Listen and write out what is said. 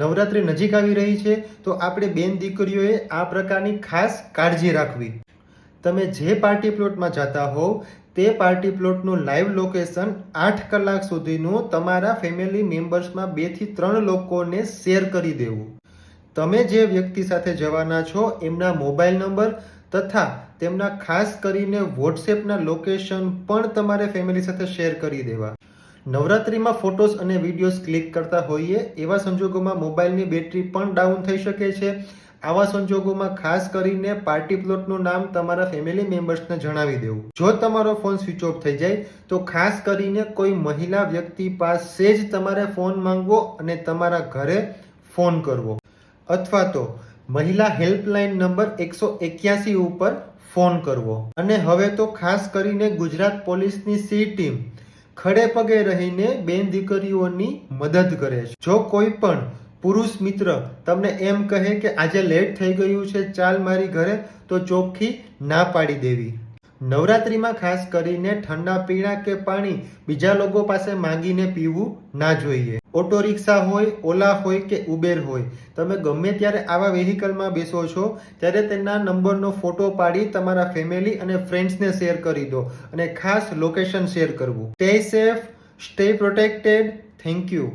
નવરાત્રી નજીક આવી રહી છે, તો આપણે બેન દીકરીઓએ આ પ્રકારની ખાસ કાળજી રાખવી. તમે જે પાર્ટી પ્લોટમાં જતા હોવ તે પાર્ટી પ્લોટનું લાઈવ લોકેશન આઠ કલાક સુધીનું તમારા ફેમિલી મેમ્બર્સમાં બેથી ત્રણ લોકોને શેર કરી દેવું. તમે જે વ્યક્તિ સાથે જવાના છો, એમના મોબાઈલ નંબર તથા તેમના ખાસ કરીને વોટ્સએપના લોકેશન પણ તમારે ફેમિલી સાથે શેર કરી દેવા. નવરાત્રિમાં ફોટોસ અને વિડીયોઝ ક્લિક કરતા હોઈએ, એવા સંજોગોમાં મોબાઈલની બેટરી પણ ડાઉન થઈ શકે છે. આવા સંજોગોમાં ખાસ કરીને પાર્ટી પ્લોટનું નામ તમારા ફેમિલી મેમ્બર્સને જણાવી દેવું. જો તમારો ફોન સ્વિચ ઓફ થઈ જાય, તો ખાસ કરીને કોઈ મહિલા વ્યક્તિ પાસે જ તમારે ફોન માંગવો અને તમારા ઘરે ફોન કરવો. અથવા તો મહિલા હેલ્પલાઇન નંબર એકસો એક્યાસી ઉપર ફોન કરવો. અને હવે તો ખાસ કરીને ગુજરાત પોલીસની સી ટીમ ખડે પગે રહીને બેન દીકરીઓની મદદ કરે છે. જો કોઈ પણ પુરુષ મિત્ર તમને એમ કહે કે આજે લેટ થઈ ગયું છે, ચાલ મારી ઘરે, તો ચોખ્ખી ના પાડી દેવી. નવરાત્રિમાં ખાસ કરીને ઠંડા પીણા કે પાણી બીજા લોકો પાસે માંગીને પીવું ના જોઈએ. ઓટો રિક્ષા હોય, ઓલા હોય કે ઉબેર હોય. તમે ગમે ત્યારે આવા વેહિકલમાં બેસો છો, ત્યારે તેના નંબરનો ફોટો પાડી તમારા ફેમિલી અને ફ્રેન્ડ્સને શેર કરી દો અને ખાસ લોકેશન શેર કરવું. Stay safe, stay protected, thank you.